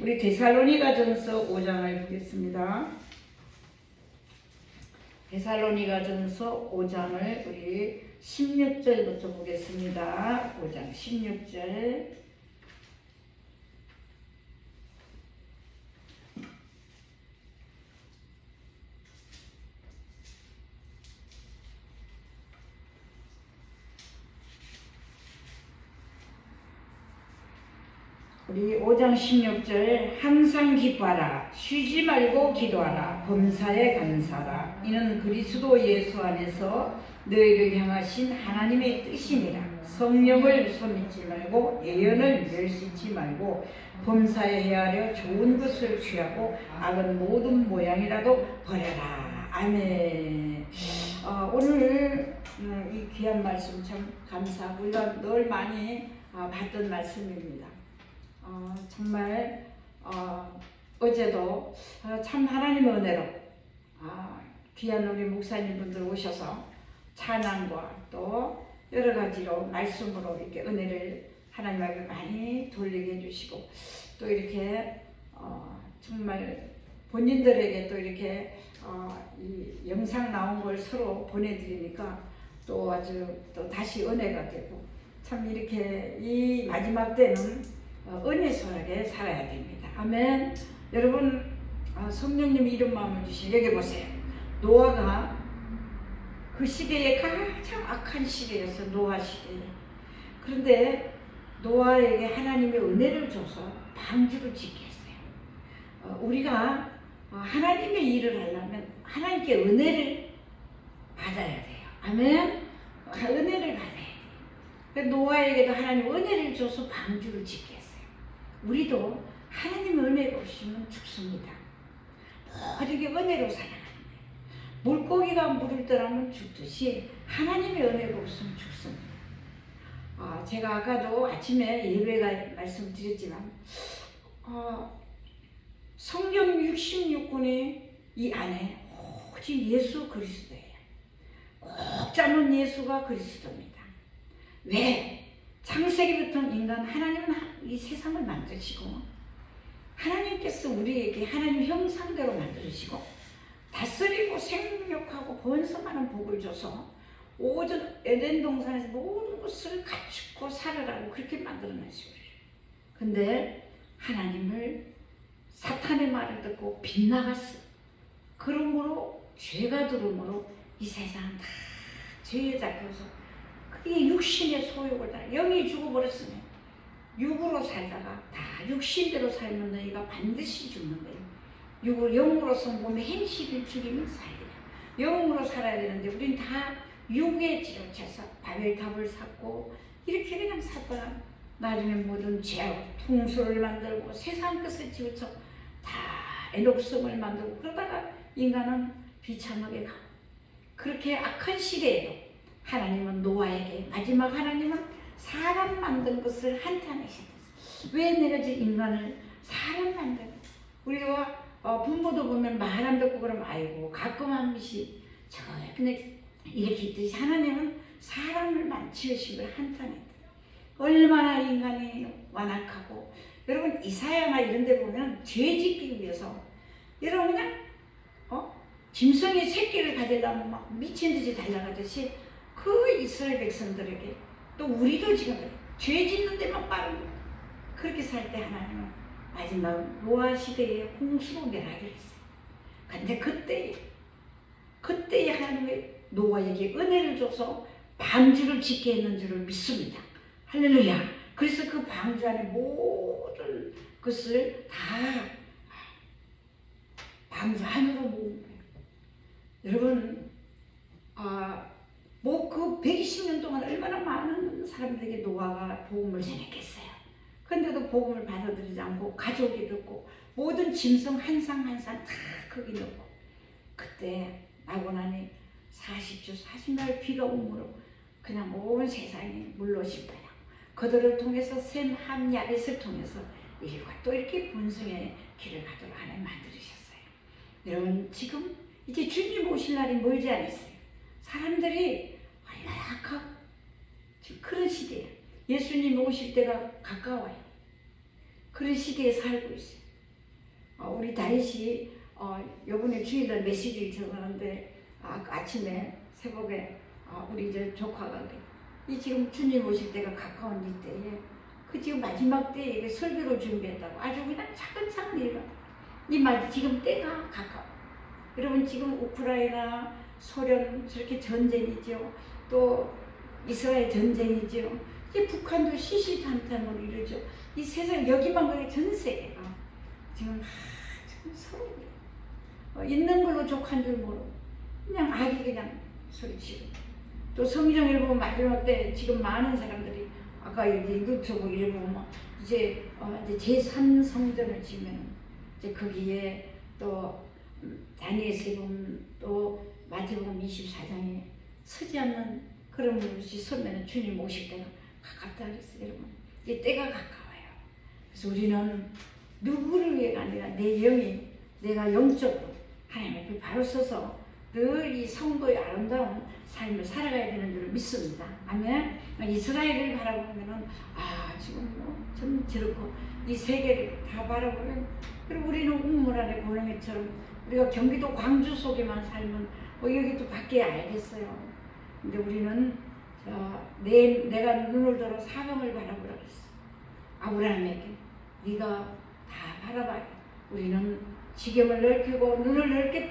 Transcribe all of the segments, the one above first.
우리 데살로니가전서 5장을 보겠습니다. 데살로니가전서 5장을 우리 16절부터 보겠습니다. 5장 16절. 우리 5장 16절 항상 기뻐하라. 쉬지 말고 기도하라. 범사에 감사하라. 이는 그리스도 예수 안에서 너희를 향하신 하나님의 뜻이니라 성령을 손있지 말고 예언을 멸시치 말고 범사에 헤아려 좋은 것을 취하고 악은 모든 모양이라도 버려라. 아멘. 어, 오늘 음, 이 귀한 말씀 참 감사하고 우리가 늘 많이 어, 받던 말씀입니다 어, 정말 어, 어제도 어, 참 하나님의 은혜로 아, 귀한 우리 목사님 분들 오셔서 찬양과 또 여러 가지로 말씀으로 이렇게 은혜를 하나님 앞에 많이 돌리게 해주시고 또 이렇게 어, 정말 본인들에게 또 이렇게 어, 이 영상 나온 걸 서로 보내드리니까 또 아주 또 다시 은혜가 되고 참 이렇게 이 마지막 때는 어, 은혜 속에 살아야 됩니다. 아멘. 여러분 아, 성령님 이름 마음을 주신 여기 보세요. 노아가 그 시대에 가장 악한 시대였어 노아 시대에. 그런데 노아에게 하나님의 은혜를 줘서 방주를 짓게 했어요. 어, 우리가 어, 하나님의 일을 하려면 하나님께 은혜를 받아야 돼요. 아멘. 어, 은혜를 받아야 돼요. 그러니까 노아에게도 하나님 은혜를 줘서 방주를 짓게 했어요. 우리도 하나님의 은혜가 없으면 죽습니다. 모두게 은혜로 살아가는 거예요. 물고기가 물을 떠나면 죽듯이 하나님의 은혜가 없으면 죽습니다. 아, 제가 아까도 아침에 예배가 말씀드렸지만 어, 성경 66권의 이 안에 오직 예수 그리스도예요. 꼭 잡는 예수가 그리스도입니다. 왜? 창세기부터 인간 하나님은 이 세상을 만드시고 하나님께서 우리에게 하나님 형상대로 만드시고 다스리고 생육하고 번성하는 복을 줘서 오전 에덴 동산에서 모든 것을 갖추고 살아라고 그렇게 만들어내시고 근데 하나님을 사탄의 말을 듣고 빗나갔어. 그러므로 죄가 들어오므로 이 세상은 다 죄에 잡혀서 그게 육신의 소욕을 다 영이 죽어버렸으면 육으로 살다가 다 육신대로 살면 너희가 반드시 죽는 거예요. 육으로 영으로서 몸의 행실을 죽이면 살리라. 영으로 살아야 되는데 우린 다 육에 지로차서 바벨탑을 쌓고 이렇게 그냥 살다가 나중에 모든 죄악, 통수를 만들고 세상 것을 지우쳐 다 애녹성을 만들고 그러다가 인간은 비참하게 가고 그렇게 악한 시대에도 하나님은 노아에게 마지막 하나님은 사람 만든 것을 한탄하셨어요. 왜 지금 인간을 사람 만든 우리가 어, 부모도 보면 말 안 듣고 그러면 아이고 가끔 한 번씩 저거 근데 이렇게 있듯이 하나님은 사람을 만지으신 걸 한탄했다. 얼마나 인간이 완악하고 여러분 이사야나 이런 데 보면 죄 짓기 위해서 여러분 그냥 어? 짐승이 새끼를 가지려면 막 미친 듯이 달려가듯이 그 이스라엘 백성들에게 또 우리도 지금. 죄 짓는 데만 거야. 그렇게 살 때 하나님은 마지막 노아 시대에 홍수로 멸하기로 했어요. 근데 그때 그때에 하나님의 노아에게 은혜를 줘서 방주를 짓게 했는 줄을 믿습니다. 할렐루야. 그래서 그 방주 안에 모든 것을 다 방주 안으로 모은 거예요. 여러분, 아, 뭐 그 120년 동안 얼마나 많은 사람들에게 노아가 복음을 전했겠어요. 근데도 복음을 받아들이지 않고 가족이 듣고 모든 짐승 한 상 한 상 다 거기 넣고 그때 나고 나니 40주 40날 비가 오므로 그냥 온 세상이 물러질 거야. 그들을 통해서 샘, 함, 야벳을 통해서 일과 또 이렇게 분성의 길을 가도록 하나님 만들으셨어요. 여러분 지금 이제 주님 오실 날이 멀지 않았어요. 사람들이 완락하고 지금 그런 시대예요. 예수님 오실 때가 가까워요. 그런 시대에 살고 있어요. 어, 우리 다윗이 어, 요번에 주일날 메시지를 적었는데 아, 아침에 새벽에 아, 우리 이제 조카가 그래. 이 지금 주님 오실 때가 가까운 이때에 그 지금 마지막 때에 설교를 준비했다고 아주 그냥 차근차근 일어. 이 마, 지금 때가 가까워. 여러분 지금 우크라이나 소련 저렇게 전쟁이죠. 또 이스라엘 전쟁이죠. 이제 북한도 시시탄탄으로 이러죠. 이 세상 여기만 그래 전 세계가 지금 하, 참 서로 어, 있는 걸로 족한 줄 모르고 그냥 악이 그냥 소리치고 또 성경을 보면 마지막 때 지금 많은 사람들이 아까 여기 유튜브 이래 보면 이제 어, 이제 제3 성전을 지면 이제 거기에 또 보면 또 마태복음 24장에 서지 않는 그런 것이 서면 주님 오실 때가 가깝다 그랬어요 여러분 이제 때가 가까워요 그래서 우리는 누구를 위해가 아니라 내 영이 내가 영적으로 하나님 앞에 바로 서서 늘 이 성도의 아름다운 삶을 살아가야 되는 줄 믿습니다. 아멘. 이스라엘을 바라보면은 아 지금 뭐좀 저렇고 이 세계를 다 바라보면 그리고 우리는 우물 안에 고랭이처럼 우리가 경기도 광주 속에만 살면 뭐 여기 또 밖에 알겠어요. 근데 우리는 저, 내, 내가 눈을 들어 사명을 바라보라 그랬어. 아브라함에게 네가 다 바라봐야 우리는 지경을 넓히고 눈을 넓게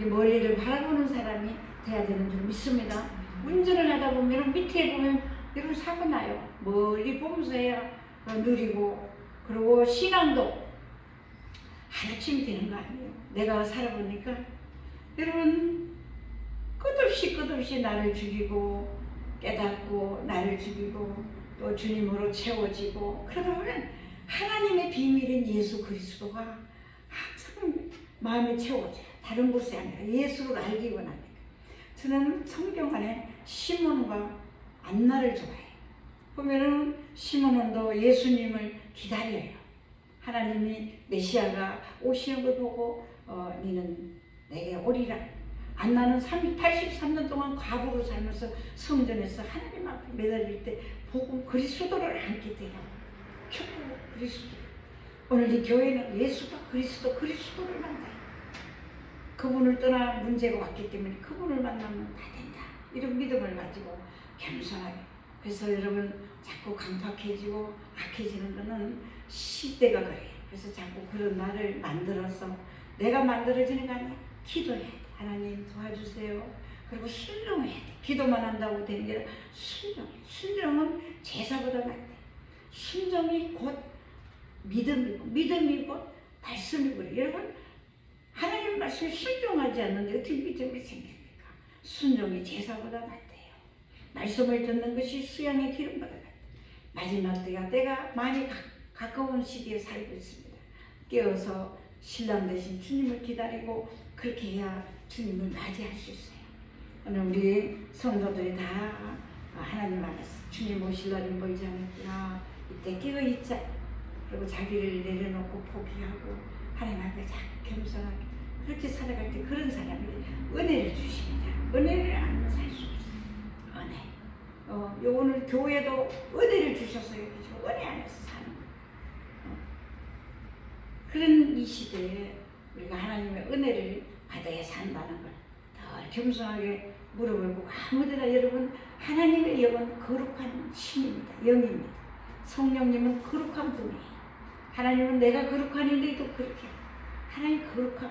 이 멀리를 바라보는 사람이 돼야 되는 줄 믿습니다. 운전을 하다 보면 밑에 보면 여러분 사고 나요. 멀리 보면서 해야 어, 느리고 그리고 신앙도 하루쯤 되는 거 아니에요. 내가 살아보니까 여러분 끝없이 끝없이 나를 죽이고 깨닫고 나를 죽이고 또 주님으로 채워지고 그러다 보면 하나님의 비밀인 예수 그리스도가 항상 마음에 채워져요. 다른 곳이 아니라 예수를 알기 원합니다. 저는 성경 안에 시몬과 안나를 좋아해요. 보면은 시몬은도 예수님을 기다려요. 하나님이 메시아가 오시는 걸 보고 어, 니는 내게 오리라. 안나는 83년 동안 과부로 살면서 성전에서 하나님 앞에 매달릴 때 보고 그리스도를 안게 돼요. 결국 그리스도. 오늘 이 교회는 예수가 그리스도, 그리스도를 만나요. 그분을 떠나 문제가 왔기 때문에 그분을 만나면 다 된다. 이런 믿음을 가지고 겸손하게. 그래서 여러분 자꾸 강팍해지고 악해지는 거는 시대가 그래요. 그래서 자꾸 그런 날을 만들어서 내가 만들어지는 거 아니야. 기도해야 돼. 하나님 도와주세요. 그리고 순종해야 돼. 기도만 한다고 되는 게 아니라 순종해. 순종은 제사보다 낫대. 순종이 곧 믿음이고 믿음이 곧 말씀이고 여러분 하나님 말씀에 순종하지 않는데 어떻게 믿음이 생깁니까? 순종이 제사보다 낫대요. 말씀을 듣는 것이 수양의 기름보다 낫대. 마지막 때가 때가 많이 가, 가까운 시기에 살고 있습니다. 깨어서 신랑 대신 주님을 기다리고 그렇게 해야 주님을 맞이할 수 있어요. 오늘 우리 성도들이 다 하나님 안에서 주님 오실 날이 멀지 않았구나. 이때 끼어 있자. 그리고 자기를 내려놓고 포기하고 하나님 앞에 자꾸 겸손하게 그렇게 살아갈 때 그런 사람이 은혜를 주십니다. 은혜를 안 살 수 없어요. 은혜. 어, 요 오늘 교회도 은혜를 주셨어요. 그죠? 은혜 안에서 사는 거. 어. 그런 이 시대에 우리가 하나님의 은혜를 받아야 산다는 걸더 겸손하게 물어보고 아무데나 여러분 하나님의 영은 거룩한 신입니다. 영입니다. 성령님은 거룩한 분이에요. 하나님은 내가 거룩하는데도 그렇게 하나님 거룩한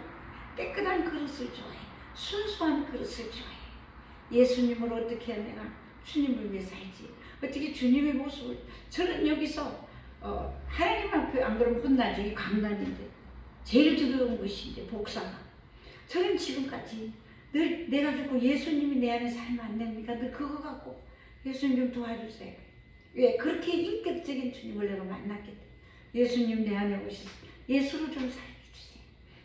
깨끗한 그릇을 좋아해. 순수한 그릇을 좋아해. 예수님을 어떻게 해야 내가 주님을 위해 살지? 어떻게 주님의 모습을 저는 여기서 어, 하나님 앞에 안 그러면 혼나죠. 이 강단인데 제일 두려운 것이 이제 복사가. 저는 지금까지 늘 내가 죽고 예수님이 내 안에 살면 안 됩니까? 늘 그거 갖고 예수님 좀 도와주세요. 왜 그렇게 인격적인 주님을 내가 만났기 때문에 예수님 내 안에 오셔서 예수로 좀 살게 해주세요.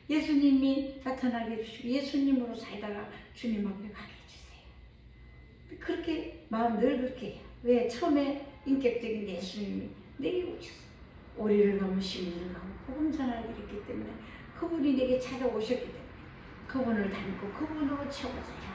예수님이 나타나게 해주시고 예수님으로 살다가 주님 앞에 가게 해주세요. 그렇게 마음 늘 그렇게 해요. 왜 처음에 인격적인 예수님이 내게 오셨어요. 오리를 가면 시민을 가고 복음 전하기 했기 때문에 그분이 내게 찾아오셨기 때문에 그분을 닮고 그분으로 채워져야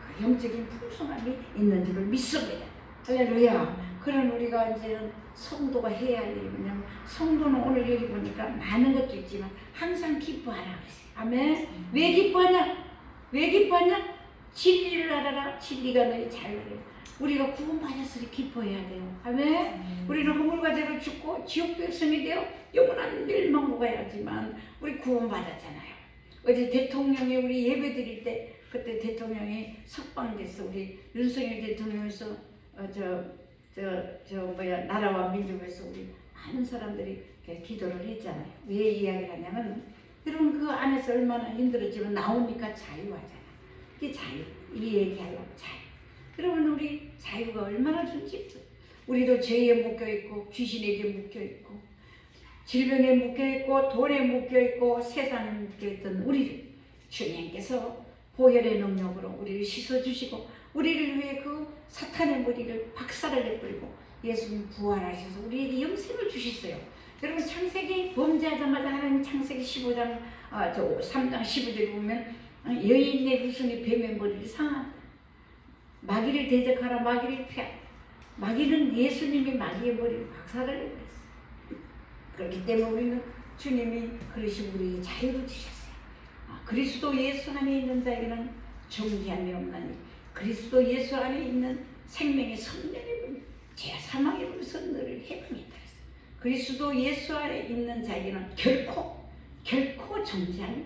그 영적인 풍성함이 있는 줄을 믿습니다. 할렐루야. 그런 우리가 이제는 성도가 해야 할 일이 뭐냐면 성도는 오늘 여기 보니까 많은 것도 있지만 항상 기뻐하라 그랬어요. 아멘. 왜 기뻐하냐? 왜 기뻐하냐? 진리를 알아라. 진리가 너희 자유를. 우리가 구원받았으니 기뻐해야 돼요. 아멘. 우리는 허물과 죄로 죽고 지옥 백성이 되어 영원한 멸망으로 가야지만 우리 구원받았잖아요. 어제 대통령이 우리 예배 드릴 때 그때 대통령이 석방됐어. 우리 윤석열 대통령에서 어, 저, 저, 저 뭐야 나라와 민족에서 우리 많은 사람들이 기도를 했잖아요. 왜 이야기를 하냐면 여러분 그 안에서 얼마나 힘들었지만 나오니까 자유하잖아. 이게 자유. 이 얘기하려고 자유. 여러분 우리 자유가 얼마나 좋지? 우리도 죄에 묶여 있고 귀신에게 묶여 있고 질병에 묶여 있고 돈에 묶여 있고 세상에 묶여 있던 우리를 주님께서 보혈의 능력으로 우리를 씻어 주시고 우리를 위해 그 사탄의 머리를 박살을 내버리고 예수님 부활하셔서 우리에게 영생을 주셨어요. 여러분 창세기 범죄하자마자 하나님 창세기 15장 아, 저 3장 15절에 보면 여인의 후손이 뱀의 머리를 상한 마귀를 대적하라 마귀를 피하 마귀는 예수님이 마귀의 머리를 박살을 내버렸어요. 그렇기 때문에 우리는 주님이 그러시고 우리에게 자유를 주셨어요. 아, 그리스도 예수 안에 있는 자에게는 정죄함이 없나니 그리스도 예수 안에 있는 생명의 성령의 죄 사망의 불에서 너를 해방했다. 그리스도 예수 안에 있는 자에게는 결코 결코 정죄함이.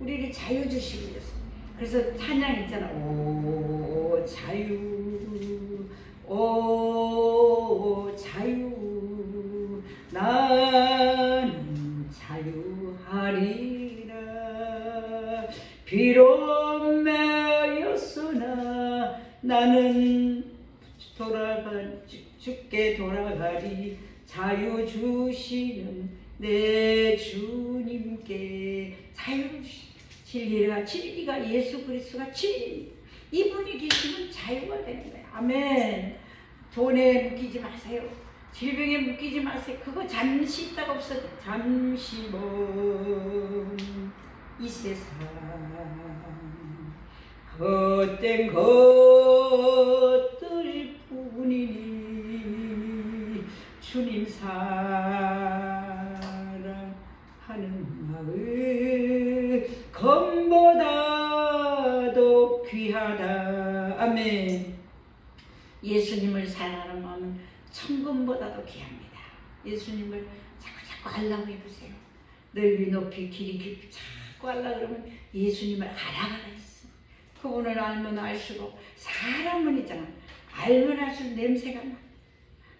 우리를 자유 주시고 있어요. 그래서 찬양 있잖아. 오 자유 오 자유 나는 자유하리라. 비록 매였으나 나는 돌아가 죽게 돌아가리. 자유 주시는 내 주님께 자유를 주시 진리가 예수 그리스도가 진리. 이분이 계시면 자유가 되는 거예요 아멘. 돈에 묶이지 마세요 질병에 묶이지 마세요. 그거 잠시 있다가 없어져 잠시 먼이 세상. 헛된 것들 뿐이니 주님 사랑하는 마음 검보다도 귀하다. 아멘. 예수님을 마음은 천금보다도 귀합니다. 예수님을 자꾸 자꾸 알라고 해보세요. 넓이 높이 길이 깊이 자꾸 알라 그러면 예수님을 알아가라 했어. 그분을 알면 알수록 사람은 있잖아. 알면 알수록 냄새가 나.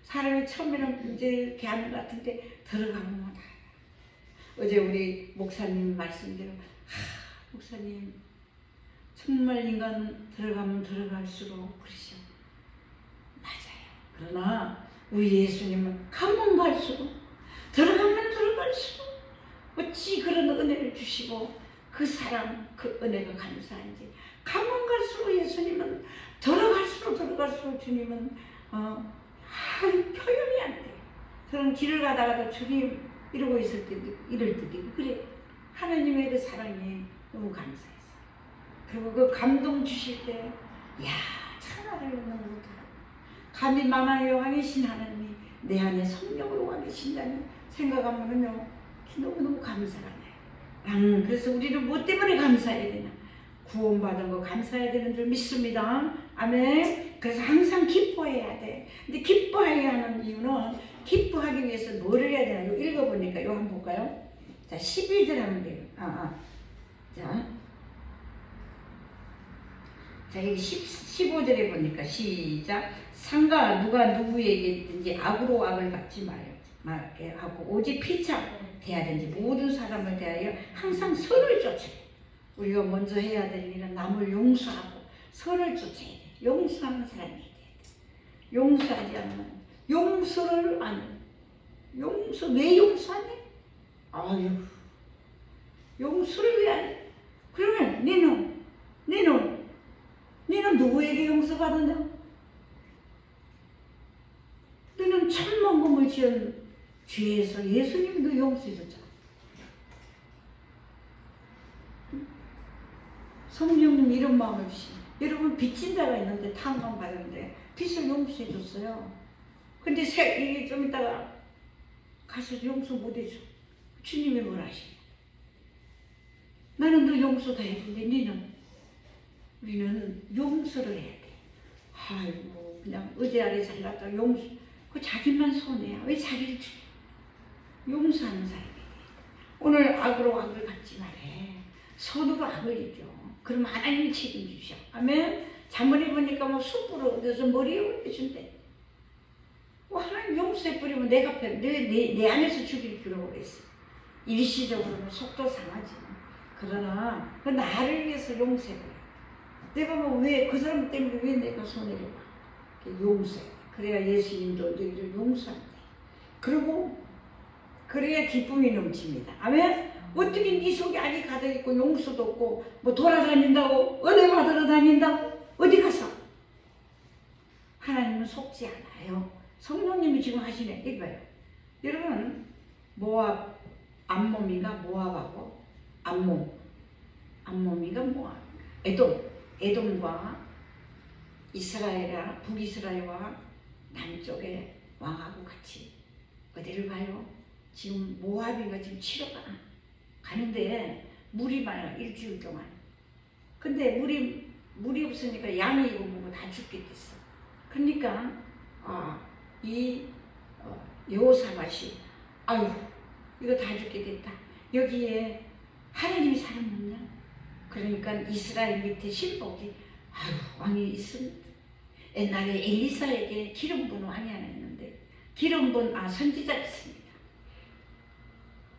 사람이 처음에는 이제 이렇게 하는 것 같은데 들어가면 알아. 어제 우리 목사님 말씀대로 하, 목사님 정말 인간 들어가면 들어갈수록 맞아요 그러나 우리 예수님은 가면 갈수록 들어가면 들어갈수록 어찌 그런 은혜를 주시고 그 사람 그 은혜가 감사한지 가면 갈수록 예수님은 들어갈수록 들어갈수록 주님은 어, 아, 표현이 안 돼. 그런 길을 가다가도 주님 이러고 있을 때도 이럴 때도 있고 그래 하나님의 그 사랑이 너무 감사했어. 그리고 그 감동 주실 때, 야 천하를 너무 감히 만왕의 왕이신 하나님이 내 안에 성령으로 와 계신다는 생각하면은요 너무너무 감사가 나요. 음, 그래서 우리는 뭐 때문에 감사해야 되나? 구원받은 거 감사해야 되는 줄 믿습니다. 아멘. 그래서 항상 기뻐해야 돼. 근데 기뻐해야 하는 이유는 기뻐하기 위해서 뭐를 해야 되나? 요 읽어보니까 요 한번 볼까요? 자, 11절 하면 돼요. 아, 아. 자. 자, 여기 10, 15절에 보니까 시작. 상가 누가 누구에게든지 악으로 악을 갚지 말게 말게 하고 오직 피차 대하든지 모든 사람을 대하여 항상 선을 쫓아. 우리가 먼저 해야 될 일은 남을 용서하고 선을 쫓아야 돼. 용서하는 사람이 돼. 용서하지 않으면 용서를 안 해. 용서 왜 용서하니? 아유 용서를 왜 안 해? 그러면 너는 너는 너는 누구에게 용서받았냐? 너는 천만 검을 지은 죄에서 예수님이 너 용서해 줬잖아. 성령님 이런 마음을 주시. 여러분 빚진 자가 있는데 탕감 받았는데 빚을 용서해 줬어요. 근데 새, 이게 좀 있다가 가서 용서 못해줘. 주님이 뭘 하시냐. 나는 너 용서 다 했는데 니는 우리는 용서를 해야 돼. 아이고 그냥 의제 아래 잘났다 용서. 그 자기만 손해야. 왜 자기를? 용서하는 사람이. 오늘 악으로 악을 갚지 말해. 선으로 악을 이겨. 그럼 하나님이 책임지셔. 아멘. 잘못 입으니까 뭐 숯불을 얻어서 머리에 올려준대. 뭐 하나님 용서해 버리면 내가 내, 내, 내 안에서 죽일 필요가 그랬어. 일시적으로는 속도 상하지. 그러나 그 나를 위해서 용서해 버려. 내가 뭐 왜 그 사람 때문에 왜 내가 손해를 봐? 용서해. 그래야 예수님도 너희를 용서한대. 그리고 그래야 기쁨이 넘칩니다. 아멘. 어떻게 네 속에 악이 가득 있고 용서도 없고 뭐 돌아다닌다고 은혜 받으러 다닌다고 어디 가서 하나님은 속지 않아요. 성령님이 지금 하시네 이거예요. 여러분 모압 암몸인가 모압하고 암몸 암몸인가 모압 에돔 에돔과 이스라엘과 북이스라엘과 남쪽의 왕하고 같이 어디를 가요? 지금 모압이가 지금 치러가 가는데 물이 많아 일주일 동안. 근데 물이 물이 없으니까 양이 이거 뭐고 다 죽게 됐어. 그러니까 아, 이 어, 여호사밭이 아유 이거 다 죽게 됐다. 여기에 하나님이 사람 없냐? 그러니까 이스라엘 밑에 신복이 아유 왕이 있습니다. 옛날에 엘리사에게 기름 부은 왕이 하나 있는데 기름 부은 아 선지자 있습니다.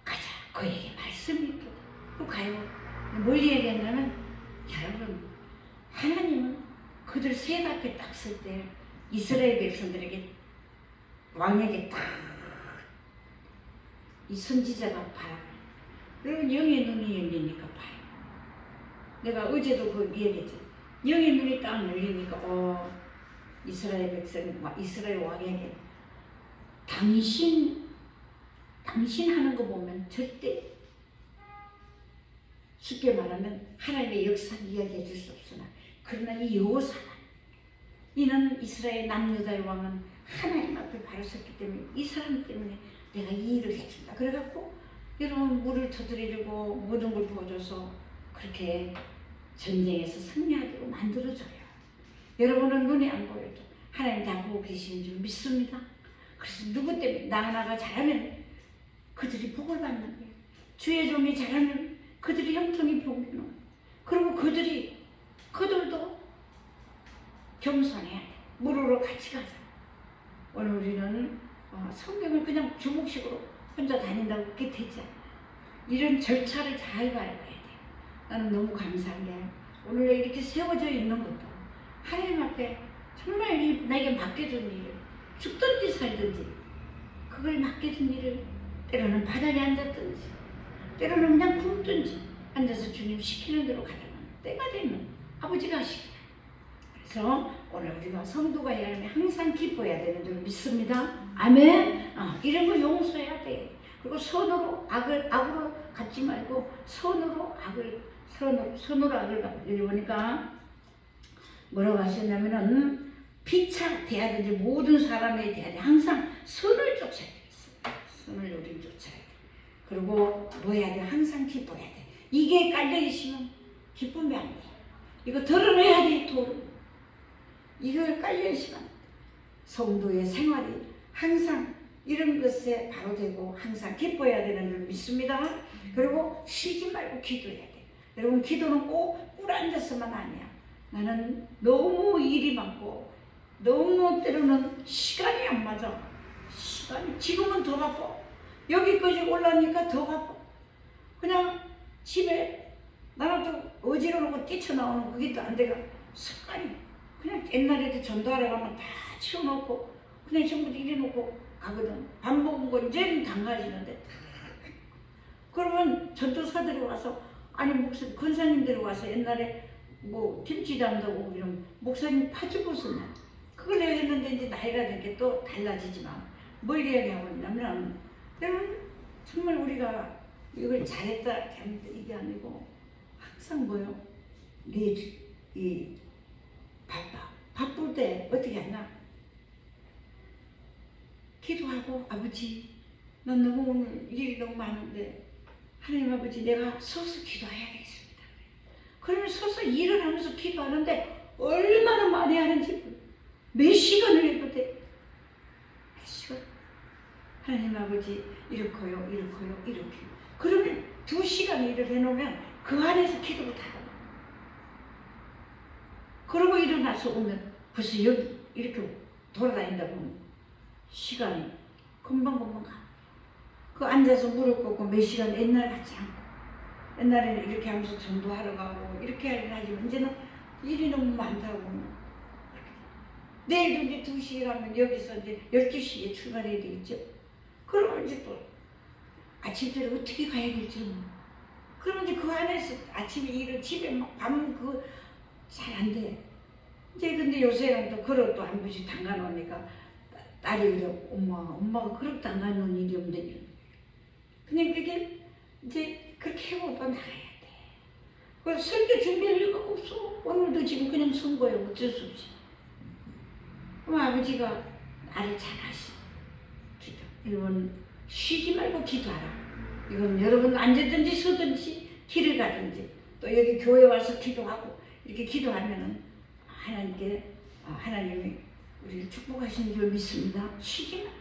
가자 그에게 말씀이 있거든. 또 가요. 뭘 얘기했냐면 여러분 하나님은 그들 셋 앞에 딱 쓸 때 이스라엘 백성들에게 왕에게 딱 이 선지자가 봐요. 여러분 영의 눈이 열리니까 봐요. 내가 어제도 그 얘기했죠. 영의 눈이 딱 열리니까 어 이스라엘 백성 이스라엘 왕에게 당신 당신 하는 거 보면 절대 쉽게 말하면 하나님의 역사를 이야기해 줄 수 없으나 그러나 이 여호사가 이는 이스라엘 남유다의 왕은 하나님 앞에 바로 섰기 때문에 이 사람 때문에 내가 이 일을 해준다. 그래갖고 여러분 물을 터뜨리고 모든 걸 부어줘서 그렇게 전쟁에서 승리하도록 만들어줘요. 여러분은 눈에 안 보여도 하나님 다 보고 계시는 줄 믿습니다. 그래서 누구 때문에 나 하나가 잘하면 그들이 복을 받는 거예요. 주의 종이 잘하면 그들이 형통이 복을 받는. 그리고 그들이 그들도 겸손해야 돼. 무료로 같이 가자. 오늘 우리는 어, 성경을 그냥 주목식으로 혼자 다닌다고 그렇게 되지 않아. 이런 절차를 잘 밟아야 돼. 나는 너무 감사한 게 오늘 이렇게 세워져 있는 것도 하나님 앞에 정말 이 나에게 맡겨준 일을 죽든지 살든지 그걸 맡겨준 일을 때로는 바닥에 앉았든지 때로는 그냥 굶든지 앉아서 주님 시키는 대로 가려면 때가 되면 아버지가 하시더라. 그래서 오늘 우리가 성도가 여러분 항상 기뻐해야 되는 줄 믿습니다. 아멘. 어, 이런 거 용서해야 돼. 그리고 선으로 악을 악으로 갖지 말고 선으로 악을 악을 갖 여기 보니까 뭐라고 하셨냐면은 피차 대하든지 모든 사람에 대하여 항상 선을 쫓아야 되겠어요. 선을 우리 쫓아야 돼. 그리고 뭐 해야 돼? 항상 기뻐해야 돼. 이게 깔려 있으면 기쁘면 안 돼. 이거 드러내야 돼, 도로. 이걸 깔려 있으면 안 돼. 성도의 생활이 항상 이런 것에 바로 되고 항상 기뻐해야 되는 줄 믿습니다. 그리고 쉬지 말고 기도해야 돼. 여러분 기도는 꼭 꿀 앉아서만 아니야. 나는 너무 일이 많고 너무 때로는 시간이 안 맞아. 시간이 지금은 더 바빠. 여기까지 올라오니까 더 바빠. 그냥 집에 나는 또 어지러우고 뛰쳐나오는 그게 또 안 돼가 습관이 그냥 옛날에도 전도하러 가면 다 치워놓고 그냥 전부 이래놓고 가거든. 밥 먹은 거 이제는 담가지는데 그러면 전도사들이 와서 아니 목사 권사님들이 와서 옛날에 뭐 김치 담다고 이런 목사님 파주벗었나 그걸 내가 했는데 이제 나이가 든게또 달라지지만 뭘 이야기하고 있냐면 여러분 정말 우리가 이걸 잘했다 잘했다 이게 아니고 항상 뭐요? 네이 바빠. 바쁠 때 어떻게 하냐? 기도하고 아버지 난 너무 오늘 일이 너무 많은데 하나님 아버지 내가 서서 기도해야 되겠습니다. 그러면 서서 일을 하면서 기도하는데 얼마나 많이 하는지 몇 시간을 돼. 몇 시간. 하나님 아버지 이렇게요 이렇게요 이렇게 그러면 두 시간 일을 해놓으면 그 안에서 기도를 다 하고 그러고 일어나서 오면 벌써 여기 이렇게 돌아다닌다 보면 시간이 금방금방 가. 그 앉아서 무릎 꿇고 몇 시간 옛날 같지 않고 옛날에는 이렇게 하면서 전도하러 가고 이렇게 하지만 이제는 일이 너무 많다고 내일도 이제 두 시에 가면 여기서 이제 12시에 출발해야 되겠죠. 그러면 이제 또 아침에 어떻게 가야 될지 뭐. 그러면 이제 그 안에서 아침에 일을 집에 밤그 잘 안 돼. 이제 근데 요새는 또 그릇 또한 번씩 담가 놓으니까 딸이 그래 엄마 엄마가 그릇 담가 놓은 일이 없는데 그냥 그게 이제 그렇게 해보고 나가야 돼. 그 설교 준비할 리가 없어. 오늘도 지금 그냥 쓴 거예요. 어쩔 수 없이. 그럼 아버지가 나를 잘 아시. 기도. 이건 쉬지 말고 기도하라. 이건 여러분 앉았든지 서든지 길을 가든지 또 여기 교회 와서 기도하고 이렇게 기도하면은 하나님께 아, 하나님이 우리를 축복하시는 줄 믿습니다. 쉬지 기도.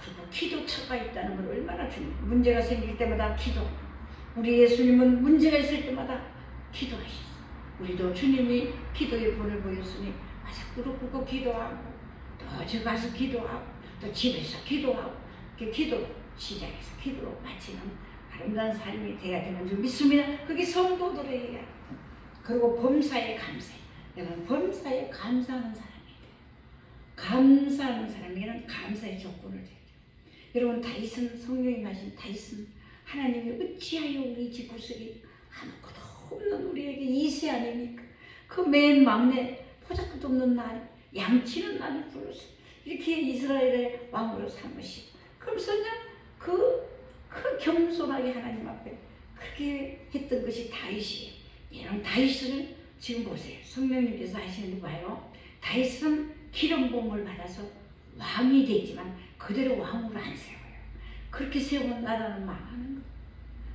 그리고 기도처가 있다는 걸 얼마나 중요해. 문제가 생길 때마다 기도. 우리 예수님은 문제가 있을 때마다 기도하셨어. 우리도 주님이 기도의 본을 보였으니 와서 무릎 꿇고 기도하고 또저 가서 기도하고 또 집에서 기도하고 이렇게 기도 시작해서 기도로 마치는 아름다운 삶이 돼야 되는 줄 믿습니다. 그게 성도들의 이야. 그리고 범사에 감사해. 여러분 범사에 감사하는 사람이 돼. 감사하는 사람에게는 감사의 조건을 줘요. 여러분 다윗은 성령이 마신 다윗은 하나님이 어찌하여 우리 집 구석이 아무것도 없는 우리에게 이세 아닙니까? 그 맨 막내 포자끝 없는 날 양치는 날을 불러서 이렇게 이스라엘의 왕으로 삼으시고 그러면서 그, 그 겸손하게 하나님 앞에 그렇게 했던 것이 다윗이에요. 이런 다윗을 지금 보세요. 성령님께서 하시는 거 봐요. 다윗은 기름 부음을 받아서 왕이 됐지만 그대로 왕으로 안 세워요. 그렇게 세운 나라는 망하는 거예요.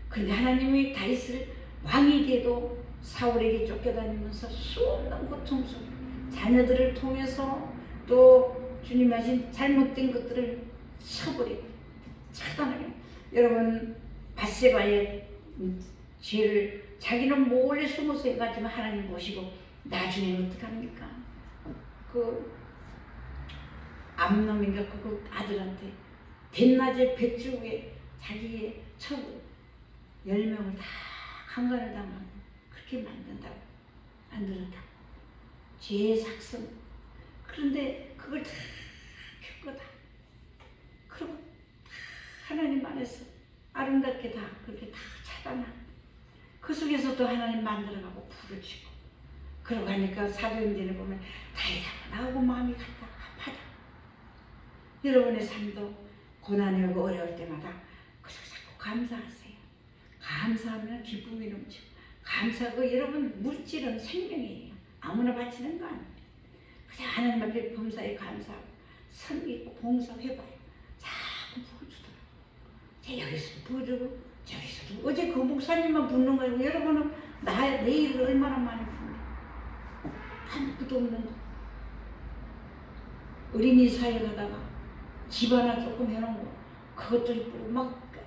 근데 하나님이 다윗을 왕이 돼도 사울에게 쫓겨다니면서 수없는 고통 속에 자녀들을 통해서 또 주님 하신 잘못된 것들을 쳐버리고 차단하게 여러분 바세바의 죄를 자기는 몰래 숨어서 해가지고 하나님 보시고 나중에는 어떡합니까? 그 암놈인가 그 아들한테 대낮에 백주에 자기의 첫 열명을 다 강간을 당하고 그렇게 만든다고 만들었다. 죄의 삭선. 그런데 그걸 다 겪고 다 그리고 다 하나님 안에서 아름답게 다 그렇게 다 차단하고 그 속에서도 하나님 만들어가고 부르치고 그러고 하니까 사도행전을 보면 다이다가 나오고 마음이 갔다 아파다. 여러분의 삶도 고난이 오고 어려울 때마다 그래서 자꾸 감사하세요. 감사하면 기쁨이 넘치고 감사하고 여러분 물질은 생명이에요. 아무나 바치는 거 아니에요. 그냥 하나님 앞에 범사에 감사하고 섬기고 봉사해봐요. 자꾸 부어주더라고요. 제 여기서도 부어주고 저기서도 어제 그 목사님만 붓는 거고 여러분은 나, 내 일을 얼마나 많이 붓는 아무것도 없는 거. 어린이 사회 가다가 집 하나 조금 해놓은 거. 그것도 이쁘고 막다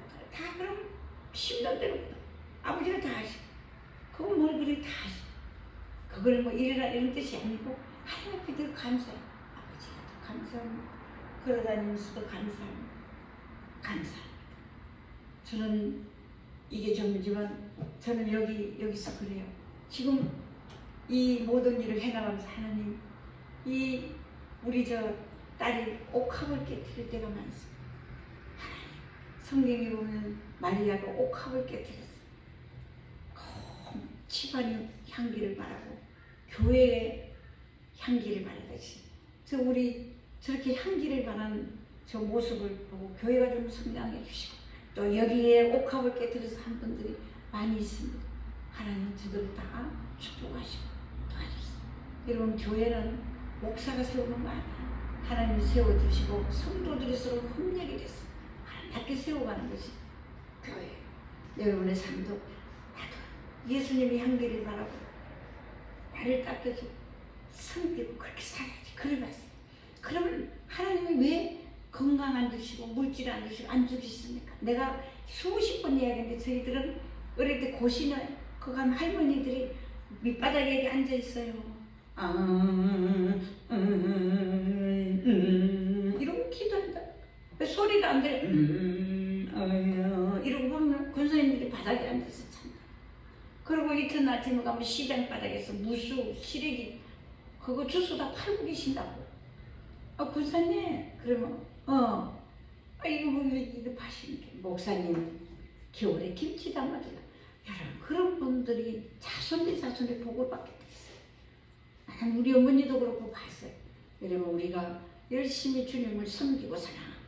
그럼 10년 대로 아버지가 다 하시고 그건 뭘 그리 다 하시고 그걸 뭐 이래라 이런 뜻이 아니고 하나님 앞에 늘 감사해요 아버지가 더 감사합니다. 걸어다니면서도 감사합니다. 감사합니다. 저는 이게 전부지만 저는 여기 여기서 그래요. 지금 이 모든 일을 해나가면서 하나님 이 우리 저 딸이 옥합을 깨뜨릴 때가 많습니다. 성경에 보면 마리아가 옥합을 깨뜨렸어. 온 집안이 향기를 바라고 교회의 향기를 바라듯이 저 우리 저렇게 향기를 바라는 저 모습을 보고 교회가 좀 성장해 주시고 또 여기에 옥합을 깨뜨려서 한 분들이 많이 있습니다. 하나님 저들을 다 축복하시고 도와주세요. 여러분 교회는 목사가 세우는 거 아니에요. 하나님 세워주시고 성도들이 서로 협력이 돼서 아름답게 세워가는 것이 교회. 여러분의 삶도 나도 예수님의 향기를 바라고 나를 닦여주고 섬기고 그렇게 살아야지. 그러면서 그러면 하나님이 왜 건강 안 주시고 물질 안 주시고 안 주시습니까? 내가 수십 번 이야기했는데 저희들은 어릴 때 고시는 그 가면 할머니들이 밑바닥에 앉아 있어요. 아, 음, 음, 음, 이러고 기도한다. 왜 소리도 안 들려? 음, 어, 이러고 보면 권사님들이 바닥에 앉아서 찬다. 그리고 이튿날쯤에 가면 시장 바닥에서 무수, 시래기 그거 주스 다 팔고 계신다고. 아, 권사님, 그러면, 어, 아, 이거 뭐, 이거 파시는 게, 목사님, 겨울에 김치 담아주라. 여러분, 그런 분들이 자손들 자손을 복을 받게 우리 어머니도 그렇고 봤어요. 여러분, 우리가 열심히 주님을 섬기고 사랑하고,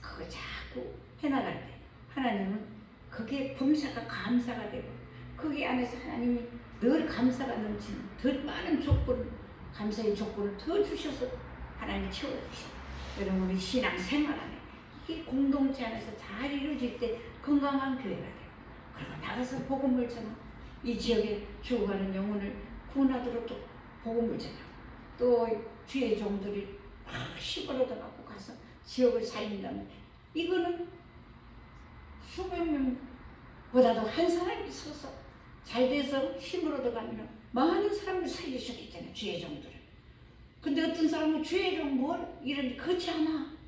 그거 자꾸 해나갈 때, 하나님은 그게 범사가 감사가 되고, 거기 안에서 하나님이 늘 감사가 넘치는 더 많은 조건, 감사의 조건을 더 주셔서 하나님이 채워주시고 여러분 우리 신앙 생활 안에 이게 공동체 안에서 잘 이루어질 때 건강한 교회가 돼요. 그리고 나가서 복음을 전하고 이 지역에 죽어가는 영혼을 구원하도록 또 전하고 또 주의 종들이 막 시골 얻어갖고 가서 지역을 살린다면 이거는 수백 명보다도 한 사람이 있어서 잘 돼서 힘을 얻어가면 많은 사람을 있잖아요 주의 종들을. 근데 어떤 사람은 주의 종뭘 이런 그렇지 않아.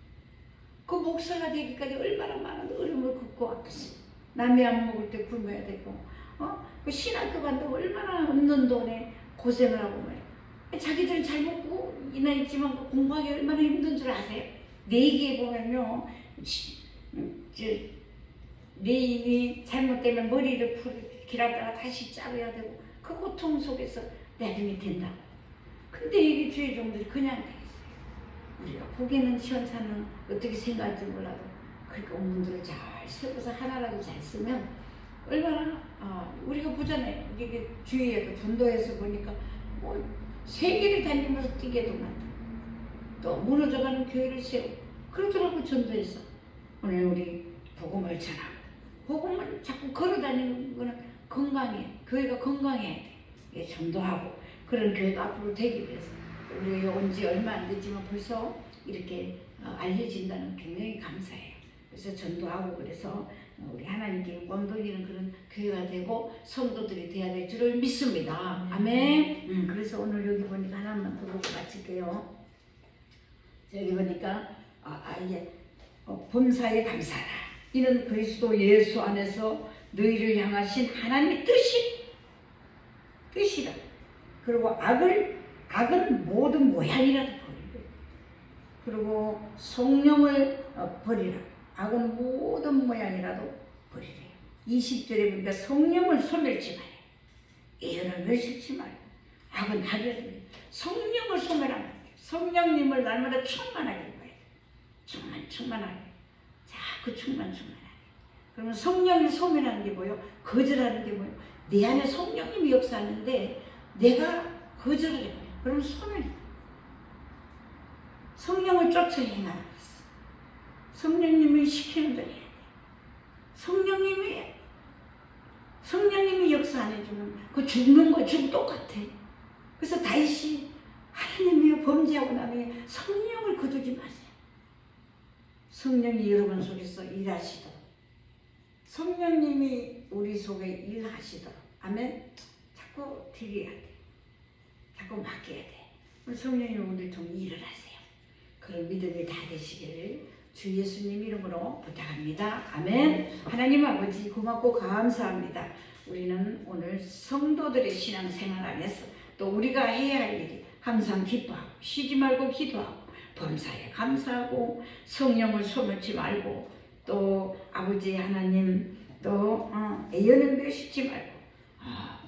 그 목사가 되기까지 얼마나 많은 어려움을 걷고 왔겠어 남이 안 먹을 때 굶어야 되고 어? 그 신학교 간다고 얼마나 없는 돈에 고생을 하고 말이야 자기들은 잘 먹고 이나 있지만 그 공부하기 얼마나 힘든 줄 아세요? 내기에 보면요 시- 음, 저, 내인이 잘못되면 머리를 풀 길었다가 다시 자르야 되고 그 고통 속에서 나중에 된다고. 근데 이게 주의 종들이 그냥 돼 있어요. 우리가 보기에는 시원찮은 어떻게 생각할지 몰라도 그러니까 온문들을 잘 세워서 하나라도 잘 쓰면 얼마나 아, 우리가 보잖아요. 이게 주위에도 전도에서 보니까 뭐 세계를 다니면서 뛰게도 만들고 또 무너져가는 교회를 세우고 그러더라고 전도에서. 오늘 우리 복음을 전하고 복음을 자꾸 걸어다니는 거는 건강해 교회가 건강해야 돼. 예, 전도하고 그런 교회가 앞으로 되기 위해서 우리가 온지 얼마 안 됐지만 벌써 이렇게 어, 알려진다는 굉장히 감사해요. 그래서 전도하고 그래서 어, 우리 하나님께 영광 돌리는 그런 교회가 되고 성도들이 돼야 될 줄을 믿습니다 아멘 음, 그래서 오늘 여기 보니까 하나만 더 보고 마칠게요 여기 보니까 아, 아, 이제 어, 범사에 감사라. 이는 그리스도 예수 안에서 너희를 향하신 하나님의 뜻이 뜻이라. 그리고 악을 악은 모든 모양이라도 버리고 그리고 성령을 어, 버리라. 악은 모든 모양이라도 버리래. 20절에 보니까 성령을 소멸치 말해. 예언을 멸시지 말고 악은 하려를 성령을 소멸하면. 성령님을 날마다 충만하게 해야 돼. 충만 충만하게. 자꾸 충만 충만하게. 그러면 성령이 소멸하는 게 뭐예요? 거절하는 게 뭐예요? 내 안에 성령님이 역사하는데 내가 거절을 해버려. 그러면 소멸이 돼. 성령을 쫓아 행하라. 성령님이 시키는 대로 해야 돼. 성령님이 성령님이 역사 안 해주면 그 죽는 거죽 똑같아. 그래서 다시 하나님이 범죄하고 나면 성령을 거두지 마세요. 성령이 여러분 속에서 일하시도록 성령님이 우리 속에 일하시도록 아멘 자꾸 드려야 돼. 자꾸 맡겨야 돼. 성령님 오늘 좀 일을 하세요. 그런 믿음이 다 되시기를 주 예수님 이름으로 부탁합니다. 아멘. 하나님 아버지 고맙고 감사합니다. 우리는 오늘 성도들의 신앙생활 안에서 또 우리가 해야 할 일이 항상 기뻐하고 쉬지 말고 기도하고 범사에 감사하고 성령을 소멸치 말고 또 아버지 하나님 또 어, 애연을 멸시지 말고 아,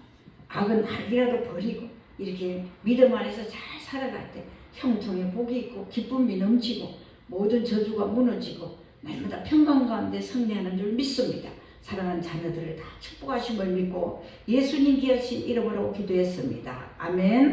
악은 악이라도 버리고 이렇게 믿음 안에서 잘 살아갈 때 형통의 복이 있고 기쁨이 넘치고 모든 저주가 무너지고 날마다 평강 가운데 승리하는 줄 믿습니다. 사랑하는 자녀들을 다 축복하신 걸 믿고 예수님 귀하신 이름으로 기도했습니다. 아멘.